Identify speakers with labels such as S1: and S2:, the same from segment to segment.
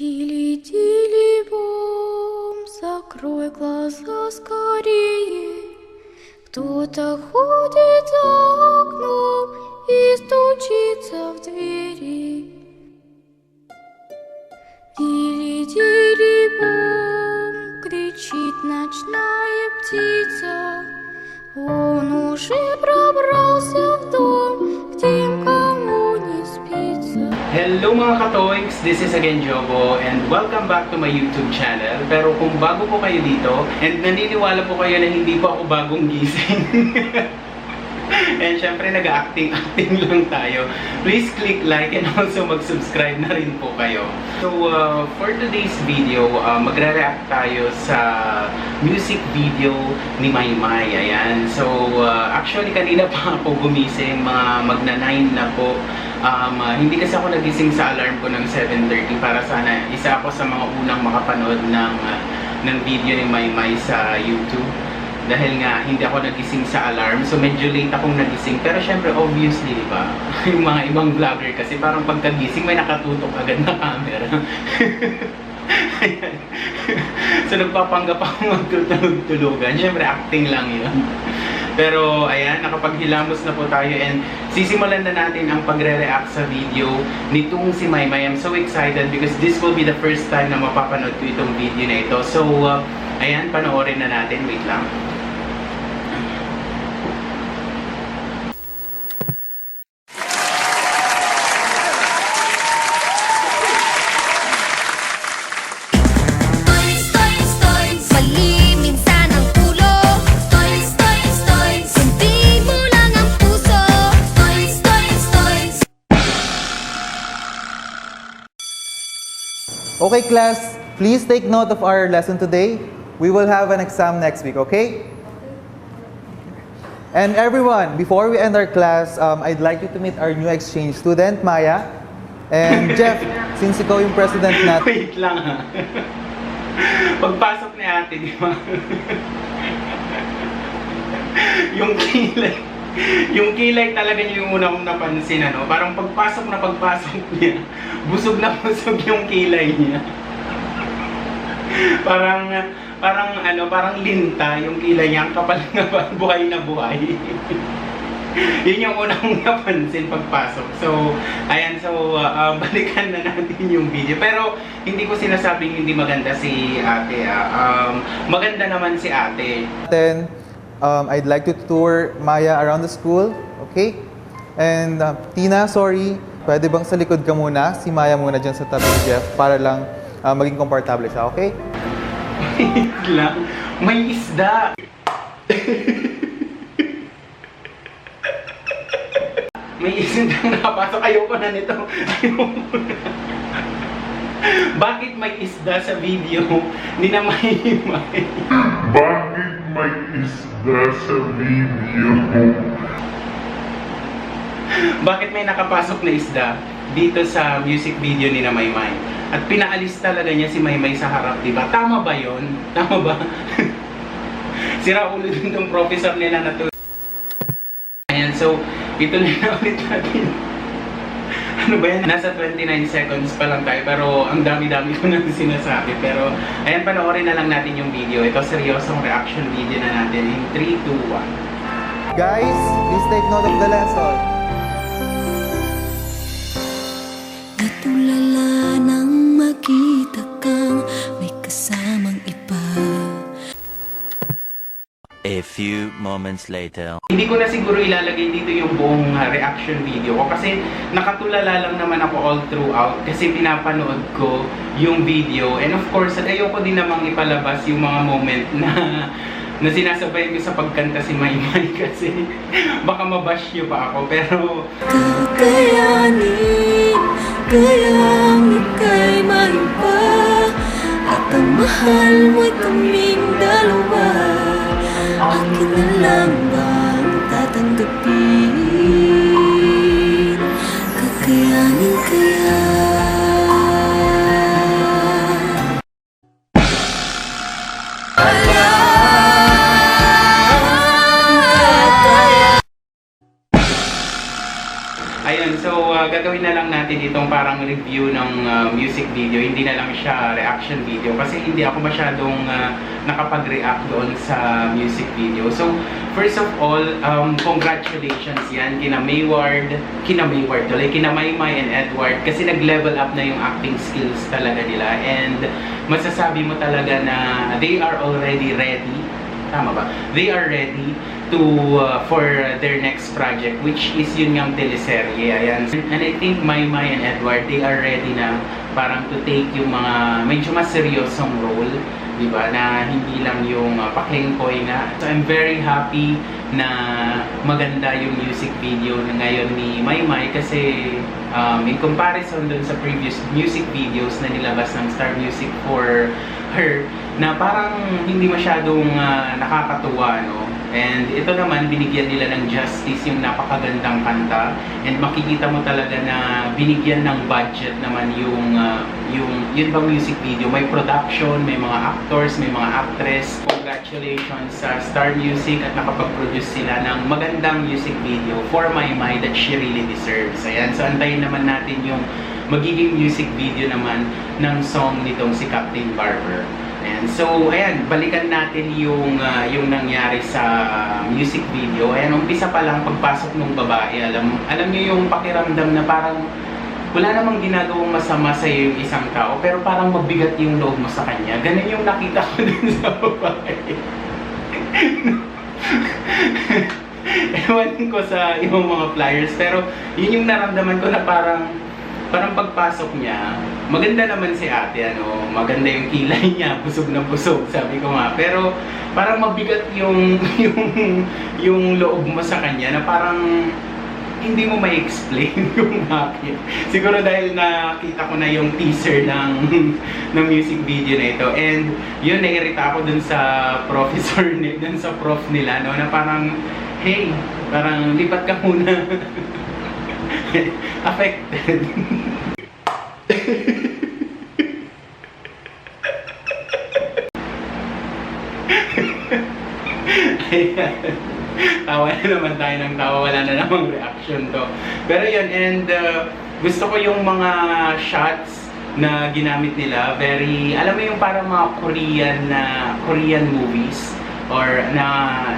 S1: Тили-тили-бом, закрой глаза скорее. Кто-то ходит за окном и стучится в двери. Тили-тили-бом, кричит ночная птица. Он уже пробрался в дом,
S2: Hello mga katoiks! This is again Jobo and welcome back to my YouTube channel. Pero kung bago po kayo dito and naniniwala po kayo na hindi po ako bagong gising and syempre nag-acting-acting lang tayo, please click like and also mag-subscribe na rin po kayo. So uh, for today's video, uh, magre-react tayo sa music video ni Maymay. Ayan. So uh, actually kanina pa ako gumising, mga magna-9 na po. Um, uh, hindi kasi ako nagising sa alarm ko ng 7.30 para sana isa ako sa mga unang makapanood ng, uh, ng video ni Maymay sa YouTube. Dahil nga, hindi ako nagising sa alarm. So, medyo late akong nagising. Pero syempre, obviously, di ba? Yung mga ibang vlogger kasi parang pagkagising may nakatutok agad na camera. So, nagpapanggap ako magtutulog-tulugan. Syempre, acting lang yun. Pero ayan, nakapaghilamos na po tayo and sisimulan na natin ang pagre-react sa video nitong si Maymay. I'm so excited because this will be the first time na mapapanood ko itong video na ito. So, uh, ayan, panoorin na natin. Wait lang.
S3: Okay, class, please take note of our lesson today. We will have an exam next week, okay? And everyone, before we end our class, um, I'd like you to meet our new exchange student, Maya. And Jeff, since ikaw yung president natin,
S2: Wait lang ha. Pagpasok ni ate, di ba? yung kilay, yung kilay talaga niya yung una kong napansin, ano? Parang pagpasok na pagpasok niya, busog na busog yung kilay niya. parang, parang ano, parang linta yung kilay niya, ang kapal na buhay na buhay. Yun yung unang napansin pagpasok. So, ayan, so uh, uh, balikan na natin yung video. Pero hindi ko sinasabing hindi maganda si ate. ah. Um, maganda naman si ate.
S3: Um, I'd like to tour Maya around the school, okay? And uh, Tina, sorry, pwede bang sa likod ka muna? Si Maya muna dyan sa tabi ni Jeff para lang uh, maging komportable siya, okay?
S2: Wait lang. May isda. May isda nakapasok. Ayoko na nito. Ayoko na. Bakit may isda sa video ni na Maymay?
S4: Bakit may isda sa video?
S2: Bakit may nakapasok na isda dito sa music video ni na Maymay? At pinaalis talaga niya si Maymay sa harap, di ba? Tama ba yon? Tama ba? Sira ulo din tong professor nila na to. Ayan, so, ito na ulit natin. Ano ba yan? Nasa 29 seconds pa lang tayo, pero ang dami-dami ko nang sinasabi. Pero, ayan, panoorin na lang natin yung video. Ito, seryosong reaction video na natin in 3, 2, 1.
S3: Guys, please take note of the lesson.
S5: Natulala nang makita kang may kasamang
S6: A few moments later.
S2: Hindi ko na siguro ilalagay dito yung buong uh, reaction video ko kasi nakatulala lang naman ako all throughout kasi pinapanood ko yung video. And of course ayoko din namang ipalabas yung mga moment na na sinasabayan ko sa pagkanta si Maymay kasi baka mabash nyo pa ako. Pero
S5: Kakayanin Kayang ika'y maiba At ang mahal mo'y kaming dalawa Akin na lang bang Kakayanin kaya
S2: gagawin na lang natin itong parang review ng uh, music video. Hindi na lang siya reaction video kasi hindi ako masyadong uh, nakapag-react doon sa music video. So, first of all, um, congratulations yan kina Mayward, kina Mayward tuloy, kina Maymay and Edward kasi nag-level up na yung acting skills talaga nila and masasabi mo talaga na they are already ready Tama ba? They are ready to uh, for their next project which is yun ngang teleserye. Ayan. And I think Maymay and Edward, they are ready na parang to take yung mga medyo mas seryosong role, di ba? Na hindi lang yung uh, paklingkoy nga. So I'm very happy na maganda yung music video na ngayon ni Maymay kasi um, in comparison dun sa previous music videos na nilabas ng Star Music for her na parang hindi masyadong ah, nakakatuwa no and ito naman binigyan nila ng justice yung napakagandang kanta. And makikita mo talaga na binigyan ng budget naman yung ah, yung yun bang music video. May production may mga actors may mga actress. Congratulations sa Star Music at nakapag-produce sila ng magandang music video for My My that she really deserves. Ayan so antayin naman natin yung magiging music video naman ng song nitong si Captain Barber. And so, ayan, balikan natin yung ah, yung nangyari sa music video. Ayan, umpisa pa lang pagpasok ng babae, alam alam niyo yung pakiramdam na parang wala namang ginagawang masama sa yung isang tao, pero parang mabigat yung loob mo sa kanya. Ganun yung nakita ko dun sa babae. Ewan ko sa ibang mga flyers, pero yun yung naramdaman ko na parang parang pagpasok niya, maganda naman si ate, ano, maganda yung kilay niya, busog na busog, sabi ko nga. Pero parang mabigat yung yung yung loob mo sa kanya na parang hindi mo may explain kung bakit. Siguro dahil nakita ko na yung teaser ng ng music video na ito. And yun, nairita ako dun sa professor, dun sa prof nila, no, na parang, hey, parang lipat ka muna. Affected. Tawa na naman tayo ng tawa, wala na namang reaction to. Pero yun, and uh, gusto ko yung mga shots na ginamit nila, very, alam mo yung parang mga Korean na Korean movies or na,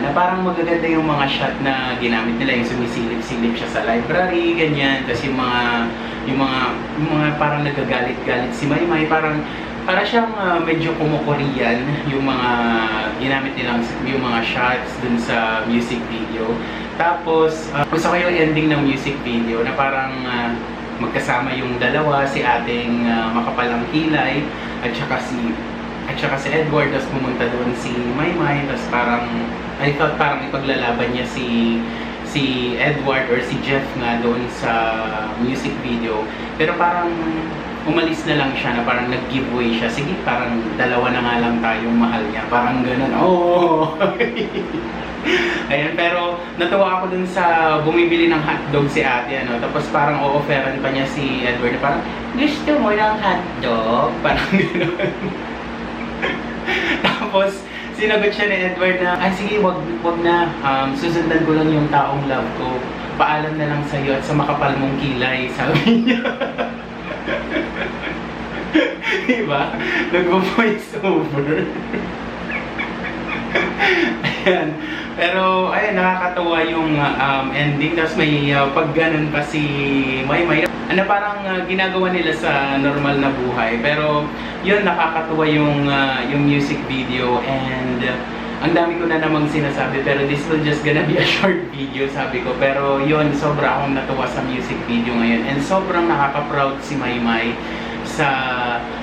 S2: na parang magaganda yung mga shot na ginamit nila, yung sumisilip-silip siya sa library, ganyan, tapos yung mga yung mga yung mga parang nagagalit-galit si Maymay, parang para siyang ah, medyo kumo-Korean yung mga ginamit nilang yung mga shots dun sa music video. Tapos ah, gusto ko yung ending ng music video na parang ah, magkasama yung dalawa, si ating ah, makapalang kilay at saka si at saka si Edward, tapos pumunta doon si Maymay, tapos parang I thought parang ipaglalaban niya si si Edward or si Jeff nga doon sa music video. Pero parang umalis na lang siya na parang nag-giveaway siya. Sige, parang dalawa na nga lang tayong mahal niya. Parang ganun. Oh! Ayan, pero natuwa ako dun sa bumibili ng hotdog si ate, ano. Tapos parang o-offeran pa niya si Edward parang, gusto mo ng hotdog? Parang gano'n. Tapos, sinagot siya ni Edward na, ay sige, wag, wag na. Um, susundan ko lang yung taong love ko. Paalam na lang sa'yo at sa makapal mong kilay, sabi niya. diba? Nag-voice over. Ayan. Pero, ayun, nakakatawa yung uh, um, ending. Tapos may uh, pag ganun pa si Maymay. Ano parang uh, ginagawa nila sa normal na buhay. Pero, yun, nakakatawa yung, uh, yung music video. And, uh, ang dami ko na namang sinasabi. Pero this will just gonna be a short video, sabi ko. Pero, yun, sobra akong natuwa sa music video ngayon. And sobrang nakaka-proud si Maymay sa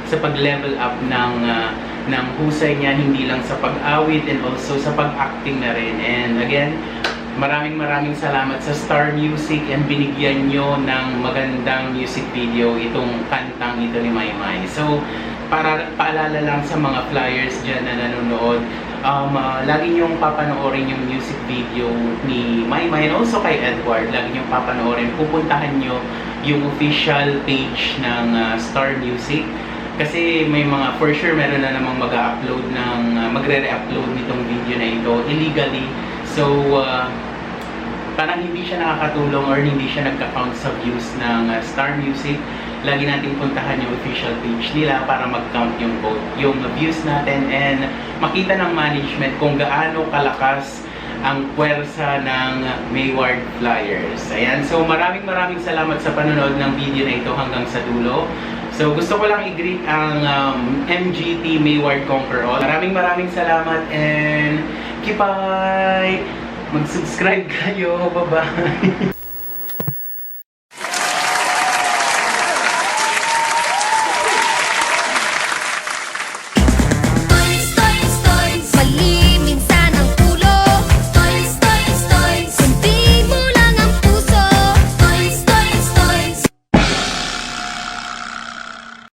S2: sa pag-level up ng uh, ng husay niya hindi lang sa pag-awit and also sa pag-acting na rin. And again, maraming maraming salamat sa Star Music and binigyan nyo ng magandang music video itong kantang ito ni Maymay. So, para paalala lang sa mga flyers dyan na nanonood, um, uh, lagi niyong papanoorin yung music video ni Maymay and also kay Edward. Lagi niyong papanoorin. Pupuntahan niyo yung official page ng uh, Star Music. Kasi may mga, for sure, meron na namang mag-upload ng, uh, magre-re-upload nitong video na ito illegally. So, uh, parang hindi siya nakakatulong or hindi siya nagka-count sa views ng uh, Star Music, lagi nating puntahan yung official page nila para mag-count yung vote, yung views natin and makita ng management kung gaano kalakas ang puwersa ng Mayward Flyers. Ayan, so maraming maraming salamat sa panonood ng video na ito hanggang sa dulo. So gusto ko lang i-greet ang um, MGT Mayward Conquer All. Maraming maraming salamat and kipay! Mag-subscribe kayo. Bye-bye!